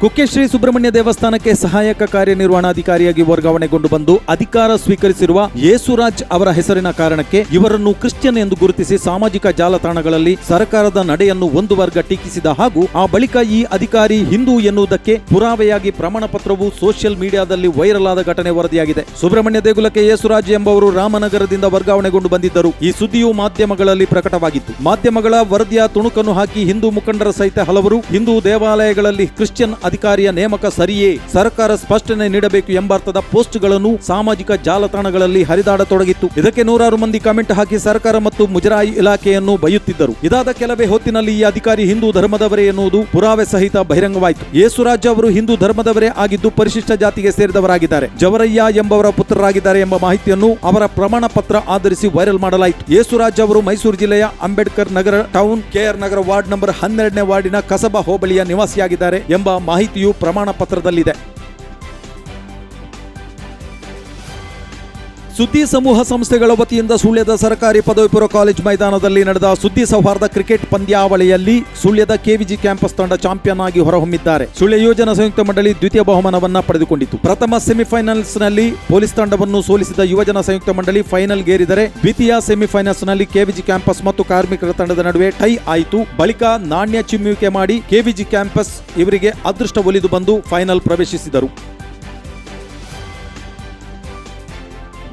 ಕುಕ್ಕೆ ಶ್ರೀ ಸುಬ್ರಹ್ಮಣ್ಯ ದೇವಸ್ಥಾನಕ್ಕೆ ಸಹಾಯಕ ಕಾರ್ಯನಿರ್ವಹಣಾಧಿಕಾರಿಯಾಗಿ ವರ್ಗಾವಣೆಗೊಂಡು ಬಂದು ಅಧಿಕಾರ ಸ್ವೀಕರಿಸಿರುವ ಯೇಸುರಾಜ್ ಅವರ ಹೆಸರಿನ ಕಾರಣಕ್ಕೆ ಇವರನ್ನು ಕ್ರಿಶ್ಚಿಯನ್ ಎಂದು ಗುರುತಿಸಿ ಸಾಮಾಜಿಕ ಜಾಲತಾಣಗಳಲ್ಲಿ ಸರ್ಕಾರದ ನಡೆಯನ್ನು ಒಂದು ವರ್ಗ ಟೀಕಿಸಿದ ಹಾಗೂ ಆ ಬಳಿಕ ಈ ಅಧಿಕಾರಿ ಹಿಂದೂ ಎನ್ನುವುದಕ್ಕೆ ಪುರಾವೆಯಾಗಿ ಪ್ರಮಾಣ ಪತ್ರವು ಸೋಷಿಯಲ್ ಮೀಡಿಯಾದಲ್ಲಿ ವೈರಲ್ ಆದ ಘಟನೆ ವರದಿಯಾಗಿದೆ. ಸುಬ್ರಹ್ಮಣ್ಯ ದೇಗುಲಕ್ಕೆ ಯೇಸುರಾಜ್ ಎಂಬವರು ರಾಮನಗರದಿಂದ ವರ್ಗಾವಣೆಗೊಂಡು ಬಂದಿದ್ದರು. ಈ ಸುದ್ದಿಯು ಮಾಧ್ಯಮಗಳಲ್ಲಿ ಪ್ರಕಟವಾಗಿತ್ತು. ಮಾಧ್ಯಮಗಳ ವರದಿಯ ತುಣುಕನ್ನು ಹಾಕಿ ಹಿಂದೂ ಮುಖಂಡರ ಸಹಿತ ಹಲವರು ಹಿಂದೂ ದೇವಾಲಯಗಳಲ್ಲಿ ಕ್ರಿಶ್ಚಿಯನ್ ಅಧಿಕಾರಿಯ ನೇಮಕ ಸರಿಯೇ? ಸರ್ಕಾರ ಸ್ಪಷ್ಟನೆ ನೀಡಬೇಕು ಎಂಬರ್ಥದ ಪೋಸ್ಟ್ಗಳನ್ನು ಸಾಮಾಜಿಕ ಜಾಲತಾಣಗಳಲ್ಲಿ ಹರಿದಾಡತೊಡಗಿತ್ತು ಇದಕ್ಕೆ ನೂರಾರು ಮಂದಿ ಕಮೆಂಟ್ ಹಾಕಿ ಸರ್ಕಾರ ಮತ್ತು ಮುಜರಾಯಿ ಇಲಾಖೆಯನ್ನು ಬೈಯುತ್ತಿದ್ದರು. ಇದಾದ ಕೆಲವೇ ಹೊತ್ತಿನಲ್ಲಿ ಈ ಅಧಿಕಾರಿ ಹಿಂದೂ ಧರ್ಮದವರೇ ಎನ್ನುವುದು ಪುರಾವೆ ಸಹಿತ ಬಹಿರಂಗವಾಯಿತು. ಯೇಸುರಾಜ್ ಅವರು ಹಿಂದೂ ಧರ್ಮದವರೇ ಆಗಿದ್ದು ಪರಿಶಿಷ್ಟ ಜಾತಿಗೆ ಸೇರಿದವರಾಗಿದ್ದಾರೆ. ಜವರಯ್ಯ ಎಂಬವರ ಪುತ್ರರಾಗಿದ್ದಾರೆ ಎಂಬ ಮಾಹಿತಿಯನ್ನು ಅವರ ಪ್ರಮಾಣ ಪತ್ರ ಆಧರಿಸಿ ವೈರಲ್ ಮಾಡಲಾಯಿತು. ಯೇಸುರಾಜ್ ಅವರು ಮೈಸೂರು ಜಿಲ್ಲೆಯ Ambedkar Nagar town KR Nagar ward number ಹನ್ನೆರಡನೇ ವಾರ್ಡಿನ ಕಸಬಾ ಹೋಬಳಿಯ ನಿವಾಸಿಯಾಗಿದ್ದಾರೆ ಎಂಬ ಮಾಹಿತಿಯು ಪ್ರಮಾಣ ಪತ್ರದಲ್ಲಿದೆ ಸುದ್ದಿ ಸಮೂಹ ಸಂಸ್ಥೆಗಳ ವತಿಯಿಂದ ಸುಳ್ಯದ ಸರ್ಕಾರಿ ಪದವಿ ಪೂರ್ವ ಕಾಲೇಜ್ ಮೈದಾನದಲ್ಲಿ ನಡೆದ ಸುದ್ದಿ ಸೌಹಾರ್ದ ಕ್ರಿಕೆಟ್ ಪಂದ್ಯಾವಳಿಯಲ್ಲಿ ಸುಳ್ಯದ ಕೆವಿಜಿ ಕ್ಯಾಂಪಸ್ ತಂಡ ಚಾಂಪಿಯನ್ ಆಗಿ ಹೊರಹೊಮ್ಮಿದ್ದಾರೆ. ಸುಳ್ಯ ಯೋಜನಾ ಸಂಯುಕ್ತ ಮಂಡಳಿ ದ್ವಿತೀಯ ಬಹುಮಾನವನ್ನ ಪಡೆದುಕೊಂಡಿತು. ಪ್ರಥಮ ಸೆಮಿಫೈನಲ್ಸ್ನಲ್ಲಿ ಪೊಲೀಸ್ ತಂಡವನ್ನು ಸೋಲಿಸಿದ ಯುವಜನ ಸಂಯುಕ್ತ ಮಂಡಳಿ ಫೈನಲ್ ಗೇರಿದರೆ ದ್ವಿತೀಯ ಸೆಮಿಫೈನಲ್ಸ್ನಲ್ಲಿ ಕೆವಿಜಿ ಕ್ಯಾಂಪಸ್ ಮತ್ತು ಕಾರ್ಮಿಕರ ತಂಡದ ನಡುವೆ ಟೈ ಆಯಿತು. ಬಳಿಕ ನಾಣ್ಯ ಚಿಮ್ಮುವಿಕೆ ಮಾಡಿ ಕೆವಿಜಿ ಕ್ಯಾಂಪಸ್ ಇವರಿಗೆ ಅದೃಷ್ಟ ಒಲಿದು ಬಂದು ಫೈನಲ್ ಪ್ರವೇಶಿಸಿದರು.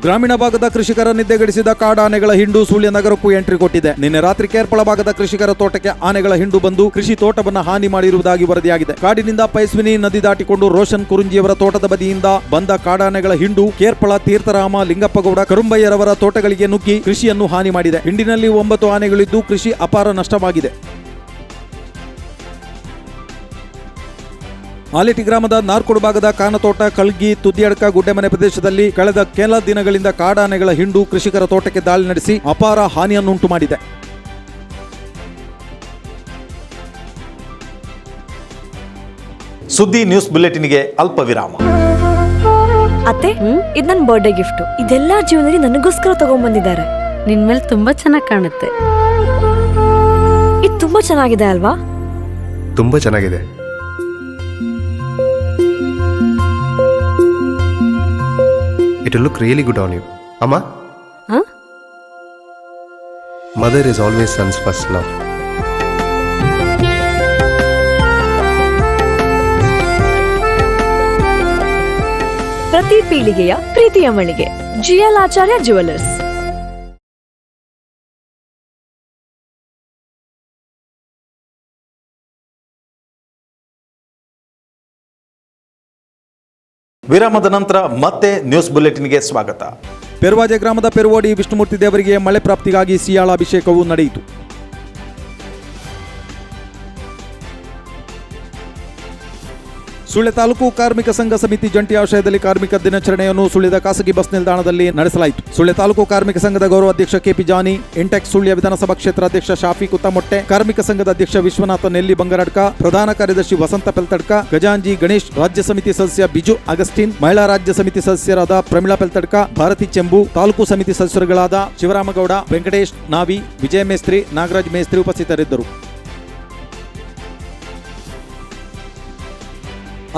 ಗ್ರಾಮೀಣ ಭಾಗದ ಕೃಷಿಕರ ನಿದ್ದೆಗೆಡಿಸಿದ ಕಾಡಾನೆಗಳ ಹಿಂಡು ಸುಳ್ಯ ನಗರಕ್ಕೂ ಎಂಟ್ರಿ ಕೊಟ್ಟಿದೆ. ನಿನ್ನೆ ರಾತ್ರಿ ಕೇರ್ಪಳ ಭಾಗದ ಕೃಷಿಕರ ತೋಟಕ್ಕೆ ಆನೆಗಳ ಹಿಂಡು ಬಂದು ಕೃಷಿ ತೋಟವನ್ನ ಹಾನಿ ಮಾಡಿರುವುದಾಗಿ ವರದಿಯಾಗಿದೆ. ಕಾಡಿನಿಂದ ಪೈಸ್ವಿನಿ ನದಿ ದಾಟಿಕೊಂಡು ರೋಷನ್ ಕುರುಂಜಿಯವರ ತೋಟದ ಬದಿಯಿಂದ ಬಂದ ಕಾಡಾನೆಗಳ ಹಿಂಡು ಕೇರ್ಪಳ ತೀರ್ಥರಾಮ ಲಿಂಗಪ್ಪಗೌಡ ಕರುಂಬಯ್ಯರವರ ತೋಟಗಳಿಗೆ ನುಗ್ಗಿ ಕೃಷಿಯನ್ನು ಹಾನಿ ಮಾಡಿದೆ. ಹಿಂಡಿನಲ್ಲಿ ಒಂಬತ್ತು ಆನೆಗಳಿದ್ದು ಕೃಷಿ ಅಪಾರ ನಷ್ಟವಾಗಿದೆ. ಆಲಿಟಿ ಗ್ರಾಮದ ನಾರ್ಕೋಡು ಭಾಗದ ಕಾನತೋಟ ಕಲ್ಗಿ ತುದಿಯಡ್ಕ ಗುಡ್ಡೆಮನೆ ಪ್ರದೇಶದಲ್ಲಿ ಕಳೆದ ಕೆಲ ದಿನಗಳಿಂದ ಕಾಡಾನೆಗಳ ಹಿಂಡು ಕೃಷಿಕರ ತೋಟಕ್ಕೆ ದಾಳಿ ನಡೆಸಿ ಅಪಾರ ಹಾನಿಯನ್ನುಂಟು ಮಾಡಿದೆ. ಸುದ್ದಿ ನ್ಯೂಸ್ ಬುಲೆಟಿನ್ಗೆ ಅಲ್ಪ ವಿರಾಮ. ಅತ್ತೆ ಇದು ನನ್ನ ಬರ್ಡೇ ಗಿಫ್ಟ್ ಇದೆಲ್ಲ ಜೀವನದಲ್ಲಿ ನನಗೋಸ್ಕರ ತಗೊಂಡ್ಬಂದಿದ್ದಾರೆ ನಿನ್ ಮೇಲೆ ತುಂಬಾ ಚೆನ್ನಾಗಿ ಕಾಣುತ್ತೆ. ಇದು ತುಂಬಾ ಚೆನ್ನಾಗಿದೆ ಅಲ್ವಾ? ತುಂಬಾ ಚೆನ್ನಾಗಿದೆ. It look really good on you ಅಮ್ಮ ಹ? Mother is always son's first love ಪ್ರತಿ ಪೀಳಿಗೆಯ ಪ್ರೀತಿಯ ಮಳಿಗೆ. ಜಿಎಲ್ ಆಚಾರ್ಯ ಜುವೆಲ್ಲರ್ಸ್ ವಿರಾಮದ ನಂತರ ಮತ್ತೆ ನ್ಯೂಸ್ ಬುಲೆಟಿನ್ಗೆ ಸ್ವಾಗತ. ಪೆರ್ವಾಜೆ ಗ್ರಾಮದ ಪೆರುವಾಡಿ ವಿಷ್ಣುಮೂರ್ತಿ ದೇವರಿಗೆ ಮಳೆ ಪ್ರಾಪ್ತಿಗಾಗಿ ಸಿಯಾಳ ಅಭಿಷೇಕವು ನಡೆಯಿತು. ಸುಳ್ಯ ತಾಲೂಕು ಕಾರ್ಮಿಕ ಸಂಘ ಸಮಿತಿ ಜಂಟಿ ಆಶ್ರಯದಲ್ಲಿ ಕಾರ್ಮಿಕ ದಿನಾಚರಣೆಯನ್ನು ಸುಳ್ಯದ ಖಾಸಗಿ ಬಸ್ ನಿಲ್ದಾಣದಲ್ಲಿ ನಡೆಸಲಾಯಿತು. ಸುಳ್ಯ ತಾಲೂಕು ಕಾರ್ಮಿಕ ಸಂಘದ ಗೌರವ ಅಧ್ಯಕ್ಷ ಕೆಪಿ ಜಾನಿ ಇಂಟೆಕ್ಸ್ ಸುಳ್ಯ ವಿಧಾನಸಭಾ ಕ್ಷೇತ್ರ ಅಧ್ಯಕ್ಷ ಶಾಫಿ ಕುತ್ತಮೊಟ್ಟೆ, ಕಾರ್ಮಿಕ ಸಂಘದ ಅಧ್ಯಕ್ಷ ವಿಶ್ವನಾಥ ನೆಲ್ಲಿ ಬಂಗರಡ್ಕ, ಪ್ರಧಾನ ಕಾರ್ಯದರ್ಶಿ ವಸಂತ ಪೆಲ್ತಡ್ಕ, ಗಜಾಂಜಿ ಗಣೇಶ್, ರಾಜ್ಯ ಸಮಿತಿ ಸದಸ್ಯ ಬಿಜು ಅಗಸ್ಟಿನ್, ಮಹಿಳಾ ರಾಜ್ಯ ಸಮಿತಿ ಸದಸ್ಯರಾದ ಪ್ರಮಿಳಾ ಪೆಲ್ತಡ್ಕ, ಭಾರತಿ ಚೆಂಬು, ತಾಲೂಕು ಸಮಿತಿ ಸದಸ್ಯರುಗಳಾದ ಶಿವರಾಮಗೌಡ, ವೆಂಕಟೇಶ್ ನಾವಿ, ವಿಜಯ ಮೇಸ್ತ್ರಿ, ನಾಗರಾಜ್ ಮೇಸ್ತ್ರಿ ಉಪಸ್ಥಿತರಿದ್ದರು.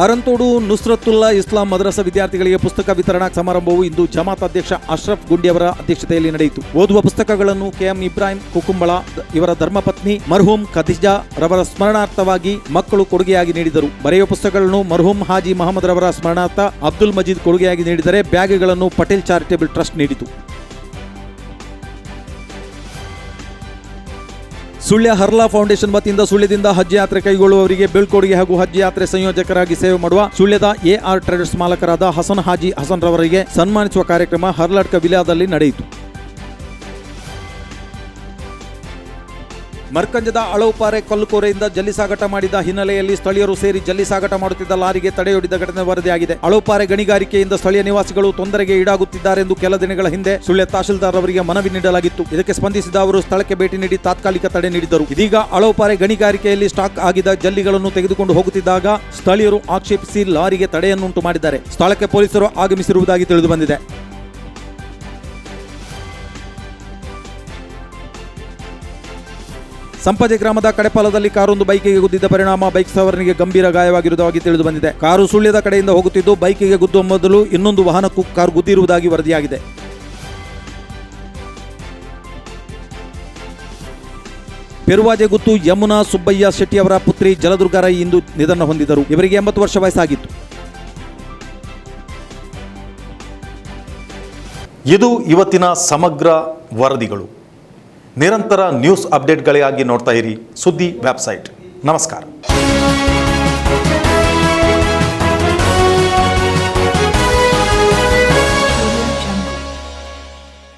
ಅರಂತೋಡು ನುಸ್ರತುಲ್ಲಾ ಇಸ್ಲಾಂ ಮದ್ರಸ ವಿದ್ಯಾರ್ಥಿಗಳಿಗೆ ಪುಸ್ತಕ ವಿತರಣಾ ಸಮಾರಂಭವು ಇಂದು ಜಮಾತ್ ಅಧ್ಯಕ್ಷ ಅಶ್ರಫ್ ಗುಂಡಿಯವರ ಅಧ್ಯಕ್ಷತೆಯಲ್ಲಿ ನಡೆಯಿತು. ಓದುವ ಪುಸ್ತಕಗಳನ್ನು ಕೆಎಂ ಇಬ್ರಾಹಿಂ ಕುಕುಂಬಳ, ಇವರ ಧರ್ಮಪತ್ನಿ ಮರ್ಹೂಮ್ ಖದಿಜಾ ರವರ ಸ್ಮರಣಾರ್ಥವಾಗಿ ಮಕ್ಕಳು ಕೊಡುಗೆಯಾಗಿ ನೀಡಿದರು. ಬರೆಯುವ ಪುಸ್ತಕಗಳನ್ನು ಮರ್ಹೂಮ್ ಹಾಜಿ ಮಹಮ್ಮದ್ ರವರ ಸ್ಮರಣಾರ್ಥ ಅಬ್ದುಲ್ ಮಜೀದ್ ಕೊಡುಗೆಯಾಗಿ ನೀಡಿದರೆ ಬ್ಯಾಗ್ಗಳನ್ನು ಪಟೇಲ್ ಚಾರಿಟೇಬಲ್ ಟ್ರಸ್ಟ್ ನೀಡಿತು. ಸುಳ್ಯ ಹರ್ಲಾ ಫೌಂಡೇಶನ್ ವತಿಯಿಂದ ಸುಳ್ಯದಿಂದ ಹಜ್ ಯಾತ್ರೆ ಕೈಗೊಳ್ಳುವವರಿಗೆ ಬೀಳ್ಕೊಡುಗೆ ಹಾಗೂ ಹಜ್ ಯಾತ್ರೆ ಸಂಯೋಜಕರಾಗಿ ಸೇವೆ ಮಾಡುವ ಸುಳ್ಯದ ಎಆರ್ ಟ್ರೇಡರ್ಸ್ ಮಾಲಕರಾದ ಹಸನ್ ಹಾಜಿ ಹಸನ್ ರವರಿಗೆ ಸನ್ಮಾನಿಸುವ ಕಾರ್ಯಕ್ರಮ ಹರ್ಲಾಡ್ಕ ವಿಲಾದಲ್ಲಿ ನಡೆಯಿತು. ಮರ್ಕಂಜದ ಅಳವುಪಾರೆ ಕಲ್ಲುಕೋರೆಯಿಂದ ಜಲ್ಲಿ ಸಾಗಾಟ ಮಾಡಿದ ಹಿನ್ನೆಲೆಯಲ್ಲಿ ಸ್ಥಳೀಯರು ಸೇರಿ ಜಲ್ಲಿ ಸಾಗಾಟ ಮಾಡುತ್ತಿದ್ದ ಲಾರಿಗೆ ತಡೆಯೊಡ್ಡಿದ ಘಟನೆ ವರದಿಯಾಗಿದೆ. ಅಳವುಪಾರೆ ಗಣಿಗಾರಿಕೆಯಿಂದ ಸ್ಥಳೀಯ ನಿವಾಸಿಗಳು ತೊಂದರೆಗೆ ಈಡಾಗುತ್ತಿದ್ದಾರೆಂದು ಕೆಲ ದಿನಗಳ ಹಿಂದೆ ಸುಳ್ಯ ತಹಶೀಲ್ದಾರ್ ಅವರಿಗೆ ಮನವಿ ನೀಡಲಾಗಿತ್ತು. ಇದಕ್ಕೆ ಸ್ಪಂದಿಸಿದ ಅವರು ಸ್ಥಳಕ್ಕೆ ಭೇಟಿ ನೀಡಿ ತಾತ್ಕಾಲಿಕ ತಡೆ ನೀಡಿದರು. ಇದೀಗ ಅಳವುಪಾರೆ ಗಣಿಗಾರಿಕೆಯಲ್ಲಿ ಸ್ಟಾಕ್ ಆಗಿದ ಜಲ್ಲಿಗಳನ್ನು ತೆಗೆದುಕೊಂಡು ಹೋಗುತ್ತಿದ್ದಾಗ ಸ್ಥಳೀಯರು ಆಕ್ಷೇಪಿಸಿ ಲಾರಿಗೆ ತಡೆಯನ್ನುಂಟು ಮಾಡಿದ್ದಾರೆ. ಸ್ಥಳಕ್ಕೆ ಪೊಲೀಸರು ಆಗಮಿಸಿರುವುದಾಗಿ ತಿಳಿದು ಬಂದಿದೆ ಸಂಪಜೆ ಗ್ರಾಮದ ಕಡೆಪಾಲದಲ್ಲಿ ಕಾರೊಂದು ಬೈಕಿಗೆ ಗುದ್ದಿದ್ದ ಪರಿಣಾಮ. ಬೈಕ್ ಸವಾರನಿಗೆ ಗಂಭೀರ ಗಾಯವಾಗಿರುವುದಾಗಿ ತಿಳಿದು ಬಂದಿದೆ ಕಾರು ಸುಳ್ಯದ ಕಡೆಯಿಂದ ಹೋಗುತ್ತಿದ್ದು, ಬೈಕಿಗೆ ಗುದ್ದುವ ಮೊದಲು ಇನ್ನೊಂದು ವಾಹನಕ್ಕೂ ಕಾರು ಗುದ್ದಿರುವುದಾಗಿ ವರದಿಯಾಗಿದೆ. ಪೆರುವಾಜೆ ಗುತ್ತು ಯಮುನಾ ಸುಬ್ಬಯ್ಯ ಶೆಟ್ಟಿ ಅವರ ಪುತ್ರಿ ಜಲದುರ್ಗಾರೈ ಇಂದು ನಿಧನ ಹೊಂದಿದರು. ಇವರಿಗೆ ಎಂಬತ್ತು ವರ್ಷ ವಯಸ್ಸಾಗಿತ್ತು. ಇದು ಇವತ್ತಿನ ಸಮಗ್ರ ವರದಿಗಳು. ನಿರಂತರ ನ್ಯೂಸ್ ಅಪ್ಡೇಟ್ಗಳಿಗಾಗಿ ನೋಡ್ತಾ ಇರಿ ಸುದ್ದಿ ವೆಬ್ಸೈಟ್. ನಮಸ್ಕಾರ.